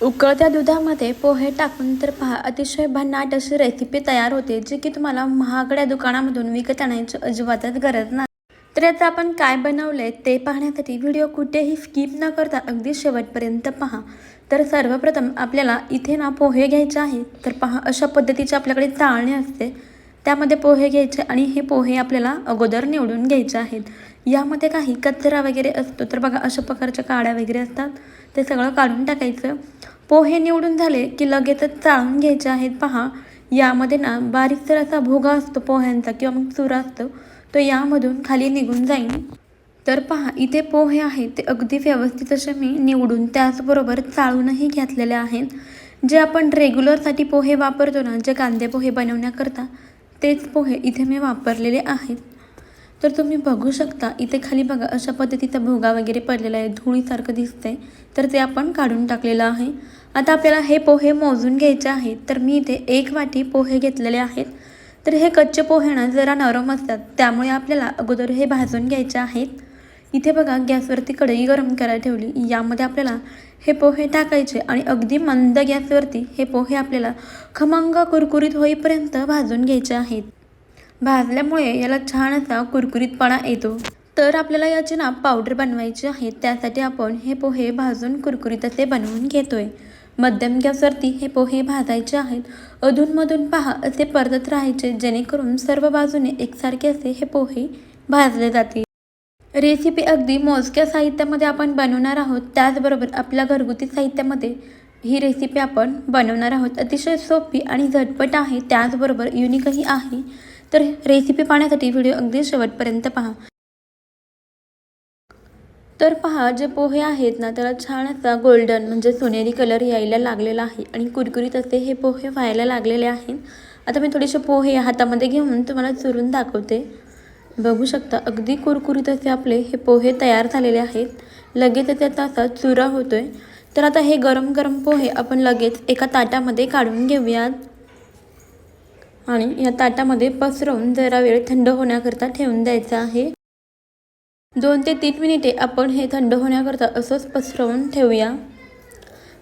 उकळत्या दुधामध्ये पोहे टाकून तर पहा अतिशय भन्नाट अशी रेसिपी तयार होते जी की तुम्हाला महागड्या दुकानामधून विकत आणायची अजिबातच गरज नाही. तर याचं आपण काय बनवलंय ते पाहण्यासाठी व्हिडिओ कुठेही स्किप न करता अगदी शेवटपर्यंत पहा. तर सर्वप्रथम आपल्याला इथे ना पोहे घ्यायचे आहेत तर पहा अशा पद्धतीची आपल्याकडे चाळणी असते. त्यामध्ये पोहे घ्यायचे आणि हे पोहे आपल्याला अगोदर निवडून घ्यायचे आहेत. यामध्ये काही कचरा वगैरे असतो तर बघा अशा प्रकारच्या काड्या वगैरे असतात ते सगळं काढून टाकायचं. पोहे निवडून झाले की लगेचच चाळून घ्यायचे आहेत. पहा यामध्ये ना बारीकसर असा भोगा असतो पोह्यांचा किंवा मग चुरा असतो तो यामधून खाली निघून जाईल तर पहा इथे पोहे आहेत ते अगदी व्यवस्थित असे मी निवडून त्याचबरोबर चाळूनही घेतलेले आहेत. जे आपण रेग्युलरसाठी पोहे वापरतो ना जे कांदे पोहे बनवण्याकरता तेच पोहे इथे मी वापरलेले आहेत. तर तुम्ही बघू शकता इथे खाली बघा अशा पद्धतीचा भोगा वगैरे पडलेला आहे धुळीसारखं दिसतंय. तर ते आपण काढून टाकलेलं आहे. आता आपल्याला हे पोहे मोजून घ्यायचे आहेत. तर मी इथे एक वाटी पोहे घेतलेले आहेत. तर हे कच्चे पोहे ना जरा नरम असतात. त्यामुळे आपल्याला अगोदर हे भाजून घ्यायचे आहेत. इथे बघा गॅसवरती कढई गरम करायला ठेवली. यामध्ये आपल्याला हे पोहे टाकायचे आणि अगदी मंद गॅसवरती हे पोहे आपल्याला खमंग कुरकुरीत होईपर्यंत भाजून घ्यायचे आहेत. भाजल्यामुळे याला छान असा कुरकुरीतपणा येतो. तर आपल्याला याची ना पावडर बनवायची आहे. त्यासाठी आपण हे पोहे भाजून कुरकुरीत असे बनवून घेतोय. मध्यम गॅसवरती हे पोहे भाजायचे आहेत. अधूनमधून पहा असे परतत राहायचे. जेणेकरून सर्व बाजूने एकसारखे असे हे पोहे भाजले जातील. रेसिपी अगदी मोजक्या साहित्यामध्ये आपण बनवणार आहोत. त्याचबरोबर आपल्या घरगुती साहित्यामध्ये ही रेसिपी आपण बनवणार आहोत. अतिशय सोपी आणि झटपट आहे. त्याचबरोबर युनिकही आहे. तर रेसिपी पाहण्यासाठी व्हिडिओ अगदी शेवटपर्यंत पहा. तर पहा जे पोहे आहेत ना त्याला छान असा गोल्डन म्हणजे सोनेरी कलर यायला लागलेला आहे आणि कुरकुरीत असे हे पोहे व्हायला लागलेले आहेत. आता मी थोडेसे पोहे हातामध्ये घेऊन तुम्हाला चुरून दाखवते. बघू शकता अगदी कुरकुरीत असे आपले हे पोहे तयार झालेले आहेत. लगेच त्या तासात चुरा होतोय. तर आता हे गरम गरम पोहे आपण लगेच एका ताटामध्ये काढून घेऊयात. आणि या ताटामध्ये पसरवून जरा वेळ थंड होण्याकरता ठेवून द्यायचं आहे. दोन ते तीन मिनिटे आपण हे थंड होण्याकरता असंच पसरवून ठेवूया.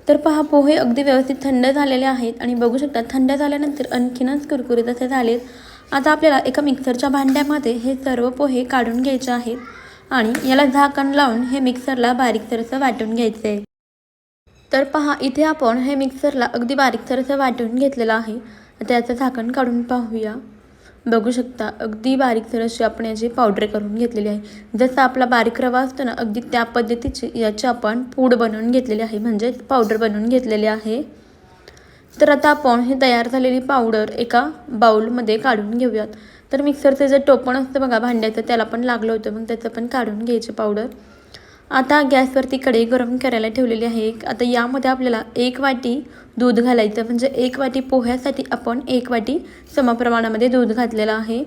तर पहा पोहे अगदी व्यवस्थित थंड झालेले आहेत. आणि बघू शकता थंड झाल्यानंतर आणखीनच कुरकुरीत असे झालेत. आता आपल्याला एका मिक्सरच्या भांड्यामध्ये हे सर्व पोहे काढून घ्यायचे आहेत आणि याला झाकण लावून हे मिक्सरला बारीक सरसं वाटून घ्यायचं. आहे तर पहा इथे आपण हे मिक्सरला अगदी बारीक सरसं वाटून घेतलेलं आहे. आता याचं झाकण काढून पाहूया. बघू शकता अगदी बारीक अशी आपण याची पावडर करून घेतलेली आहे. जसं आपला बारीक रवा असतो ना अगदी त्या पद्धतीची याची आपण पूड बनवून घेतलेली आहे. म्हणजे पावडर बनवून घेतलेली आहे. तर आता आपण हे तयार झालेली पावडर एका बाऊलमध्ये काढून घेऊयात. तर मिक्सरचं जे टोपण असतं बघा भांड्याचं त्याला पण लागलं होतं. मग त्याचं पण काढून घ्यायचे पावडर आता गॅसवरती कढई गरम करायला ठेवलेली आहे आता यामध्ये आपल्याला एक वाटी दूध घालायचं म्हणजे एक वाटी पोह्यासाठी आपण एक वाटी समप्रमाणामध्ये दूध घातलेलं आहे.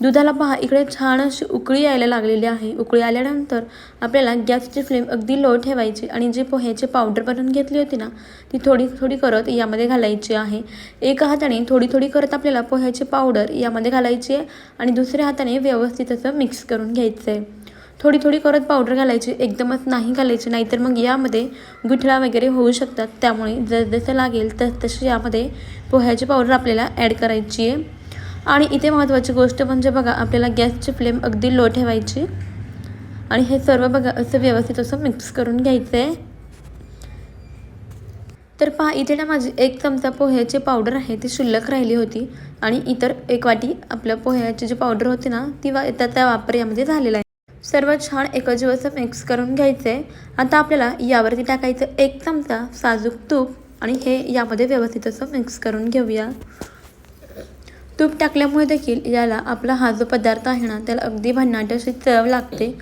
दुधाला पहा इकडे छान अशी उकळी यायला लागलेली आहे. उकळी आल्यानंतर आपल्याला गॅसची फ्लेम अगदी लो ठेवायची आणि जी पोह्याची पावडर बनवून घेतली होती ना ती थोडी थोडी करत यामध्ये घालायची आहे. एका हाताने थोडी थोडी करत आपल्याला पोह्याची पावडर यामध्ये घालायची आहे आणि दुसऱ्या हाताने व्यवस्थित असं मिक्स करून घ्यायचं आहे थोडी थोडी करत पावडर घालायची एकदमच नाही घालायची नाहीतर मग यामध्ये गुठळा वगैरे होऊ शकतात. त्यामुळे जसजसं लागेल तस तशी यामध्ये पोह्याची पावडर आपल्याला ॲड करायची आहे. आणि इथे महत्त्वाची गोष्ट म्हणजे बघा आपल्याला गॅसची फ्लेम अगदी लो ठेवायची. आणि हे सर्व बघा असं व्यवस्थित असं मिक्स करून घ्यायचं आहे तर पहा इथे ना माझी एक चमचा पोह्याची पावडर आहे ती शिल्लक राहिली होती. आणि इतर एक वाटी आपल्या पोह्याची जी पावडर होती ना ती वा त्याचा वापर यामध्ये झालेला आहे. सर्व छान एकजीव असं मिक्स करून घ्यायचं आहे आता आपल्याला यावरती टाकायचं एक चमचा साजूक तूप. आणि हे यामध्ये व्यवस्थित असं मिक्स करून घेऊया. तूप टाकल्यामुळे देखील याला आपला हा जो पदार्थ आहे ना त्याला अगदी भन्नाट अशी चव लागते.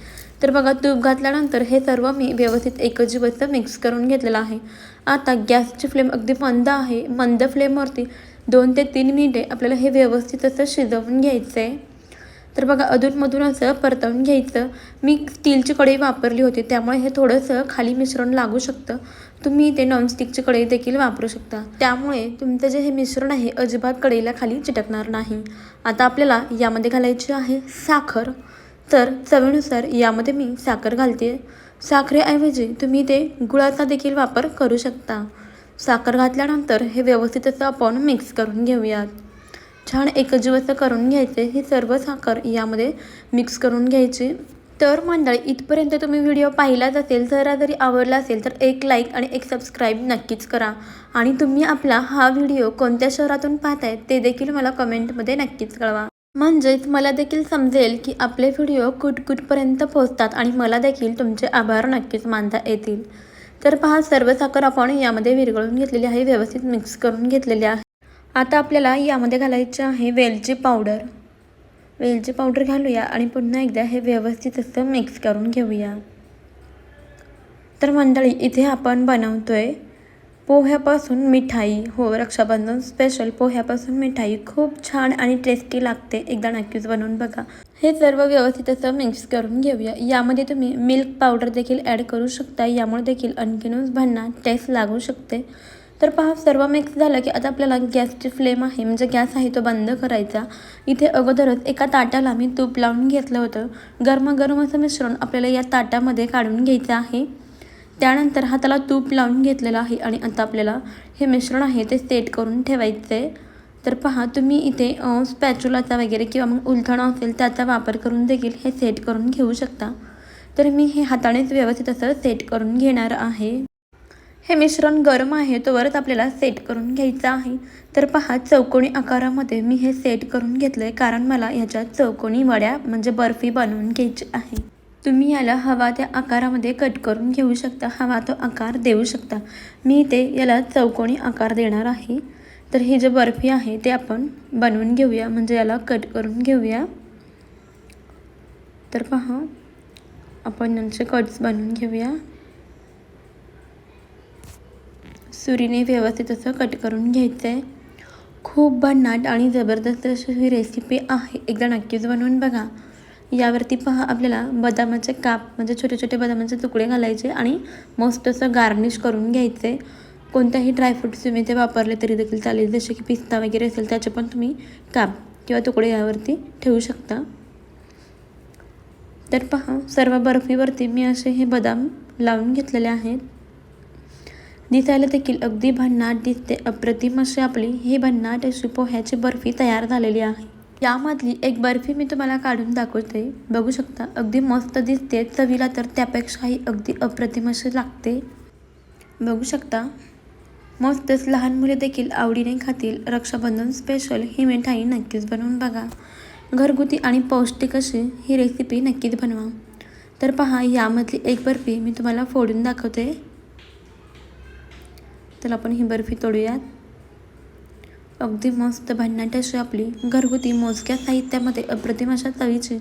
तर बघा तूप घातल्यानंतर हे सर्व मी व्यवस्थित एकजीवस्त मिक्स करून घेतलेलं आहे. आता गॅसची फ्लेम अगदी मंद आहे. मंद फ्लेमवरती दोन ते तीन मिनिटे आपल्याला हे व्यवस्थित असं शिजवून घ्यायचं आहे तर बघा अधूनमधून असं परतवून घ्यायचं. मी स्टीलची कढई वापरली होती त्यामुळे हे थोडंसं खाली मिश्रण लागू शकतं. तुम्ही ते नॉनस्टिकची कढई देखील वापरू शकता. त्यामुळे तुमचं जे हे मिश्रण आहे अजिबात कढईला खाली चिटकणार नाही. आता आपल्याला यामध्ये घालायची आहे साखर. तर चवीनुसार यामध्ये मी साखर घालते. साखरेऐवजी तुम्ही ते गुळाचा देखील वापर करू शकता. साखर घातल्यानंतर हे व्यवस्थित असं आपण मिक्स करून घेऊयात. छान एकजीव असं करून घ्यायचे. ही सर्व साखर यामध्ये मिक्स करून घ्यायची. तर मंडळी इथपर्यंत तुम्ही व्हिडिओ पाहिलाच असेल जरा जरी आवडला असेल तर एक लाईक आणि एक सबस्क्राईब नक्कीच करा. आणि तुम्ही आपला हा व्हिडिओ कोणत्या शहरातून पाहताय ते देखील मला कमेंटमध्ये नक्कीच कळवा. म्हणजेच मला देखील समजेल की आपले व्हिडिओ कुठ कुठपर्यंत पोहोचतात आणि मला देखील तुमचे आभार नक्कीच मानता येतील. तर पहा सर्व साखर आपण यामध्ये विरघळून घेतलेली आहे व्यवस्थित मिक्स करून घेतलेली आहे. आता आपल्याला यामध्ये घालायचे आहे वेलची पावडर वेलची पावडर घालूया आणि पुन्हा एकदा हे व्यवस्थित असं मिक्स करून घेऊया. तर मंडळी इथे आपण बनवतोय पोह्यापासून मिठाई. हो रक्षाबंधन स्पेशल पोह्यापासून मिठाई. खूप छान आणि टेस्टी लागते. एकदा नक्कीच बनवून बघा. हे सर्व व्यवस्थित असं मिक्स करून घेऊया. यामध्ये तुम्ही मिल्क पावडर देखील ॲड करू शकता. यामुळे देखील आणखीनच भांना टेस्ट लागू शकते. तर पहा सर्व मिक्स झालं की आता आपल्याला गॅसची फ्लेम आहे. म्हणजे गॅस आहे तो बंद करायचा. इथे अगोदरच एका ताटाला मी तूप लावून घेतलं होतं. गरमागरम असं मिश्रण आपल्याला या ताटामध्ये काढून घ्यायचं आहे. त्यानंतर हाताला तूप लावून घेतलेलं आहे आणि आता आपल्याला हे मिश्रण आहे ते सेट करून ठेवायचं आहे तर पहा तुम्ही इथे स्पॅच्युलाचा वगैरे किंवा मग उलथणा असेल त्याचा वापर करून देखील हे सेट करून घेऊ शकता. तर मी हे हातानेच व्यवस्थित असं सेट करून घेणार आहे. हे मिश्रण गरम आहे तोवरच आपल्याला सेट करून घ्यायचं आहे. तर पहा चौकोनी आकारामध्ये मी हे सेट करून घेतलं आहे कारण मला ह्याच्यात चौकोनी वड्या म्हणजे बर्फी बनवून घ्यायची आहे. तुम्ही याला हवा त्या आकारामध्ये कट करून घेऊ शकता हवा तो आकार देऊ शकता. मी ते याला चौकोनी आकार देणार आहे. तर ही जे बर्फी आहे ते आपण बनवून घेऊया म्हणजे याला कट करून घेऊया. तर पहा आपण यांचे कट्स बनवून घेऊया. सुरीने व्यवस्थित असं कट करून घ्यायचं आहे खूप भन्नाट आणि जबरदस्त अशी ही रेसिपी आहे. एकदा नक्कीच बनवून बघा. यावरती पहा आपल्याला बदामाचे काप म्हणजे छोटे छोटे बदामाचे तुकडे घालायचे आणि मस्त असं गार्निश करून घ्यायचे कोणत्याही ड्रायफ्रूट्स तुम्ही ते वापरले तरी देखील चालेल. जसे की पिस्ता वगैरे असेल त्याचे पण तुम्ही काप किंवा तुकडे यावरती ठेवू शकता. तर पहा सर्व बर्फीवरती मी असे हे बदाम लावून घेतलेले आहेत. दिसायला देखील अगदी भन्नाट दिसते. अप्रतिम अशी आपली ही भन्नाट अशी पोह्याची बर्फी तयार झालेली आहे. यामधली एक बर्फी मी तुम्हाला काढून दाखवते. बघू शकता अगदी मस्त दिसते. चवीला तर त्यापेक्षाही अगदी अप्रतिम अशी लागते. बघू शकता मस्तच लहान मुले देखील आवडीने खातील. रक्षाबंधन स्पेशल ही मिठाई नक्कीच बनवून बघा. घरगुती आणि पौष्टिक अशी ही रेसिपी नक्कीच बनवा. तर पहा यामधली एक बर्फी मी तुम्हाला फोडून दाखवते. चला आपण ही बर्फी तोडूयात. अगदी मस्त भन्नाट अशी आपली घरगुती मोजक्या साहित्यामध्ये अप्रतिम अशा चवीची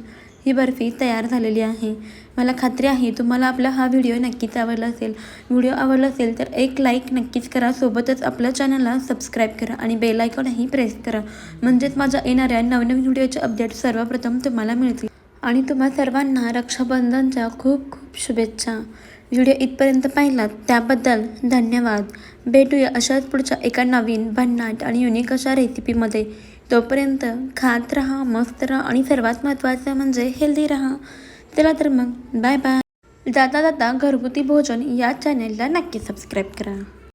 ही बर्फी तयार झालेली आहे. मला खात्री आहे तुम्हाला आपला हा व्हिडिओ नक्कीच आवडला असेल. व्हिडिओ आवडला असेल तर एक लाईक नक्कीच करा सोबतच आपल्या चॅनलला सबस्क्राईब करा आणि बेल आयकॉनही प्रेस करा. म्हणजेच माझ्या येणाऱ्या नवनवीन व्हिडिओचे अपडेट सर्वप्रथम तुम्हाला मिळतील. आणि तुम्हा सर्वांना रक्षाबंधनच्या खूप खूप शुभेच्छा. व्हिडिओ इथपर्यंत पाहिलात त्याबद्दल धन्यवाद. भेटूया अशाच पुढच्या एका नवीन भन्नाट आणि युनिक अशा रेसिपीमध्ये तोपर्यंत खात राहा मस्त राहा आणि सर्वात महत्त्वाचं म्हणजे हेल्दी राहा. चला तर मग बाय बाय जाता जाता घरगुती भोजन या चॅनेलला नक्की सबस्क्राईब करा.